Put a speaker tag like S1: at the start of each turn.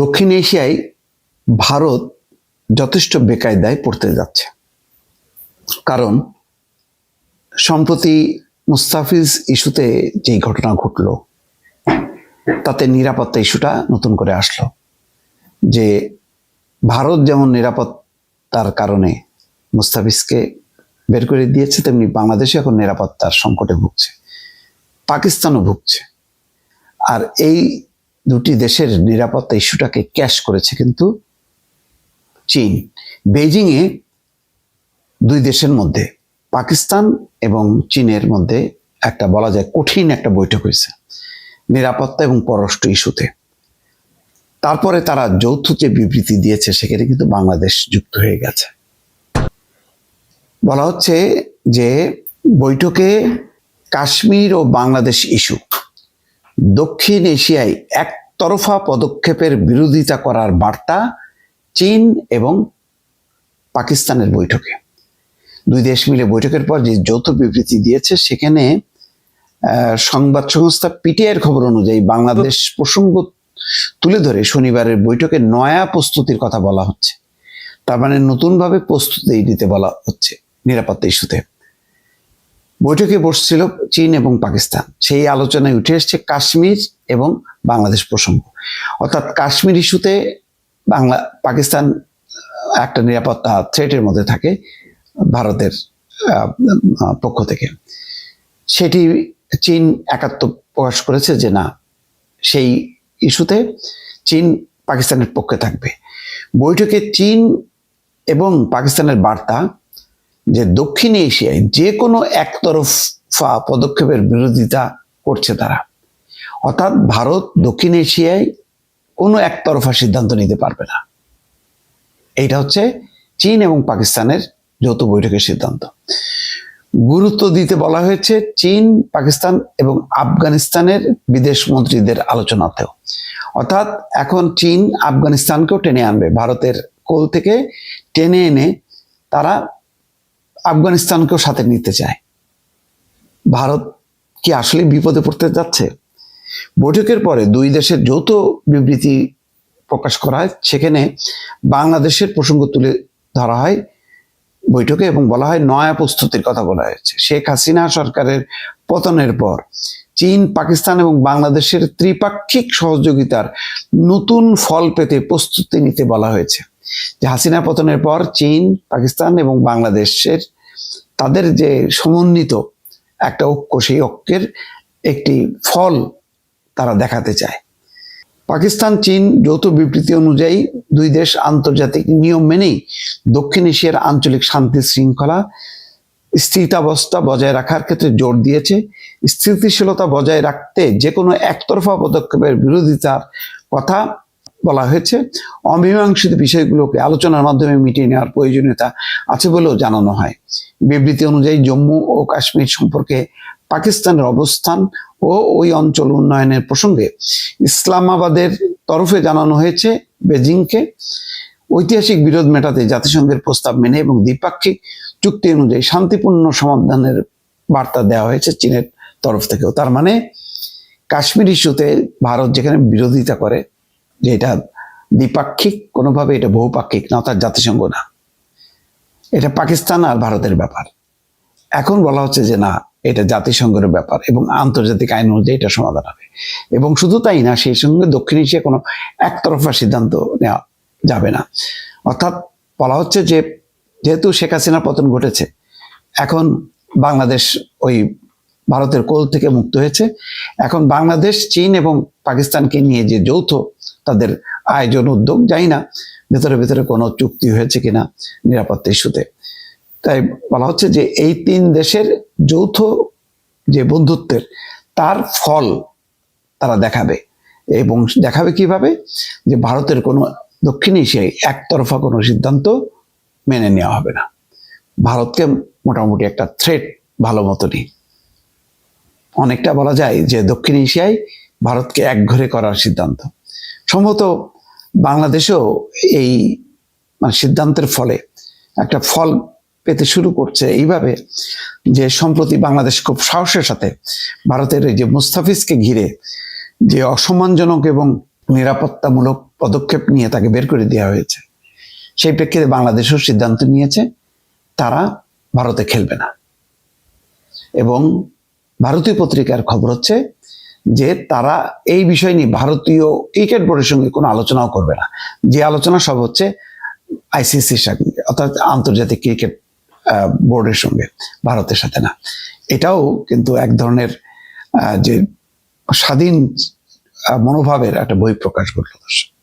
S1: দক্ষিণ এশিয়ায় ভারত যথেষ্ট বেকায়দায় পড়তে যাচ্ছে। কারণ সম্প্রতি মুস্তাফিজ ইস্যুতে যেই ঘটনা ঘটলো, তাতে নিরাপত্তা ইস্যুটা নতুন করে আসলো। যে ভারত যেমন নিরাপত্তার কারণে মুস্তাফিজকে বের করে দিয়েছে, তেমনি বাংলাদেশে এখন নিরাপত্তার সংকটে ভুগছে, পাকিস্তানও ভুগছে। আর এই দুটি দেশের নিরাপত্তা ইস্যুটাকে ক্যাশ করেছে, কিন্তু চীন। বেইজিংয়ে দুই দেশের মধ্যে, পাকিস্তান এবং চীনের মধ্যে একটা বলা যায় কঠিন একটা বৈঠক হয়েছে, নিরাপত্তা এবং পররাষ্ট্র ইস্যুতে। তারপরে তারা যৌথ যে বিবৃতি দিয়েছে, সেখানে কিন্তু বাংলাদেশ যুক্ত হয়ে গেছে। বলা হচ্ছে যে বৈঠকে কাশ্মীর ও বাংলাদেশ ইস্যু, দক্ষিণ এশিয়ায় একতরফা পদক্ষেপের বিরোধিতা করার বার্তা চীন এবং পাকিস্তানের বৈঠকে। দুই দেশ মিলে বৈঠকের পর যে যৌথ বিবৃতি দিয়েছে, সেখানে সংবাদ সংস্থা পিটিআইয়ের খবর অনুযায়ী বাংলাদেশ প্রসঙ্গ তুলে ধরে শনিবারের বৈঠকে নয়া প্রস্তুতির কথা বলা হচ্ছে। তার মানে নতুনভাবে প্রস্তুতি নিতে বলা হচ্ছে নিরাপত্তা ইস্যুতে। বৈঠকে বসছিল চীন এবং পাকিস্তান। সেই আলোচনায় উঠে এসছে কাশ্মীর এবং বাংলাদেশ প্রসঙ্গ। অর্থাৎ কাশ্মীর ইস্যুতে বাংলা, পাকিস্তান একটা নিরাপত্তা থ্রেটের মধ্যে থাকে ভারতের পক্ষ থেকে। সেটি চীন একাত্ম প্রকাশ করেছে যে না, সেই ইস্যুতে চীন পাকিস্তানের পক্ষে থাকবে। বৈঠকে চীন এবং পাকিস্তানের বার্তা যে দক্ষিণ এশিয়ায় যে কোনো একতরফা পদক্ষেপের বিরোধিতা করছে তারা। অর্থাৎ ভারত দক্ষিণ এশিয়ায় কোনো একতরফা সিদ্ধান্ত নিতে পারবে না। এইটা হচ্ছে চীন এবং পাকিস্তানের যৌথ বৈঠকের সিদ্ধান্ত। গুরুত্ব দিতে বলা হয়েছে চীন, পাকিস্তান এবং আফগানিস্তানের বিদেশ মন্ত্রীদের আলোচনাতেও। অর্থাৎ এখন চীন আফগানিস্তানকেও টেনে আনবে। ভারতের কোল থেকে টেনে এনে তারা আফগানিস্তানকেও সাথে নিতে চায়। ভারত কি আসলে বিপদে পড়তে যাচ্ছে? বৈঠকের পরে দুই দেশের যৌথ বিবৃতি প্রকাশ করা হয়, সেখানে বাংলাদেশের প্রসঙ্গ তুলে ধরা হয় বৈঠকে এবং বলা হয়, নয়া প্রস্তুতির কথা বলা হয়েছে। শেখ হাসিনা সরকারের পতনের পর চীন, পাকিস্তান এবং বাংলাদেশের ত্রিপাক্ষিক সহযোগিতার নতুন ফল পেতে প্রস্তুতি নিতে বলা হয়েছে। যে হাসিনা পতনের পর চীন, পাকিস্তান এবং বাংলাদেশের তাদের যে সমন্বিত একটা ঐক্য, সেই ঐক্যের একটি ফল তারা দেখাতে চায়। পাকিস্তান, চীন যৌথ বিবৃতি অনুযায়ী দুই দেশ আন্তর্জাতিক নিয়ম মেনেই দক্ষিণ এশিয়ার আঞ্চলিক শান্তি শৃঙ্খলা স্থিতাবস্থা বজায় রাখার ক্ষেত্রে জোর দিয়েছে। স্থিতিশীলতা বজায় রাখতে যে কোনো একতরফা পদক্ষেপের বিরোধিতার কথা বলা হয়েছে। অমীমাংসিত বিষয়গুলোকে আলোচনার মাধ্যমে মিটিয়ে নেওয়ার প্রয়োজনীয়তা আছে বলেও জানানো হয়। বিবৃতি অনুযায়ী জম্মু ও কাশ্মীর সম্পর্কে পাকিস্তানের অবস্থান ও ওই অঞ্চল উন্নয়নের প্রসঙ্গে ইসলামাবাদের তরফে জানানো হয়েছে বেজিংকে। ঐতিহাসিক বিরোধ মেটাতে জাতিসংঘের প্রস্তাব মেনে এবং দ্বিপাক্ষিক চুক্তি অনুযায়ী শান্তিপূর্ণ সমাধানের বার্তা দেওয়া হয়েছে চীনের তরফ থেকেও। তার মানে কাশ্মীর ইস্যুতে ভারত যেখানে বিরোধিতা করে যে এটা দ্বিপাক্ষিক, কোনোভাবে এটা বহুপাক্ষিক, না অর্থাৎ জাতিসংঘ না। এটা পাকিস্তান আর ভারতের ব্যাপার। এখন বলা হচ্ছে যে না, এটা জাতিসংঘের ব্যাপার এবং আন্তর্জাতিক আইন অনুযায়ী এটা সমাধান হবে। এবং শুধু তাই না, সেই সঙ্গে দক্ষিণ এশিয়া কোনো একতরফা সিদ্ধান্ত নেওয়া যাবে না। অর্থাৎ বলা হচ্ছে যে, যেহেতু শেখ হাসিনার পতন ঘটেছে, এখন বাংলাদেশ ওই ভারতের কোল থেকে মুক্ত হয়েছে। এখন বাংলাদেশ, চীন এবং পাকিস্তানকে নিয়ে যে যৌথ তাদের আয়োজন উদ্যোগ যাই না ভেতরে ভেতরে কোনো চুক্তি হয়েছে কিনা নিরাপত্তা ইস্যুতে। তাই বলা হচ্ছে যে এই তিন দেশের যৌথ যে বন্ধুত্বের, তার ফল তারা দেখাবে এবং দেখাবে কীভাবে? যে ভারতের কোনো দক্ষিণ এশিয়ায় একতরফা কোনো সিদ্ধান্ত মেনে নেওয়া হবে না। ভারতকে মোটামুটি একটা থ্রেট ভালো মতনই। অনেকটা বলা যায় যে দক্ষিণ এশিয়ায় ভারতকে একঘরে করার সিদ্ধান্ত। সম্ভবত বাংলাদেশেও এই মানে সিদ্ধান্তের ফলে একটা ফল পেতে শুরু করছে এইভাবে যে সম্প্রতি বাংলাদেশ খুব সাহসের সাথে ভারতের এই যে মুস্তাফিজকে ঘিরে যে অসম্মানজনক এবং নিরাপত্তামূলক পদক্ষেপ নিয়ে তাকে বের করে দেওয়া হয়েছে, সেই প্রেক্ষিতে বাংলাদেশও সিদ্ধান্ত নিয়েছে তারা ভারতে খেলবে না। এবং ভারতীয় পত্রিকার খবর হচ্ছে যে তারা এই বিষয় নিয়ে ভারতীয় ক্রিকেট বোর্ডের সঙ্গে কোনো আলোচনাও করবে না। যে আলোচনা সব হচ্ছে আইসিসির সঙ্গে অর্থাৎ আন্তর্জাতিক ক্রিকেট বোর্ডের সঙ্গে, ভারতের সাথে না। এটাও কিন্তু এক ধরনের যে স্বাধীন মনোভাবের একটা বই প্রকাশ করল দর্শক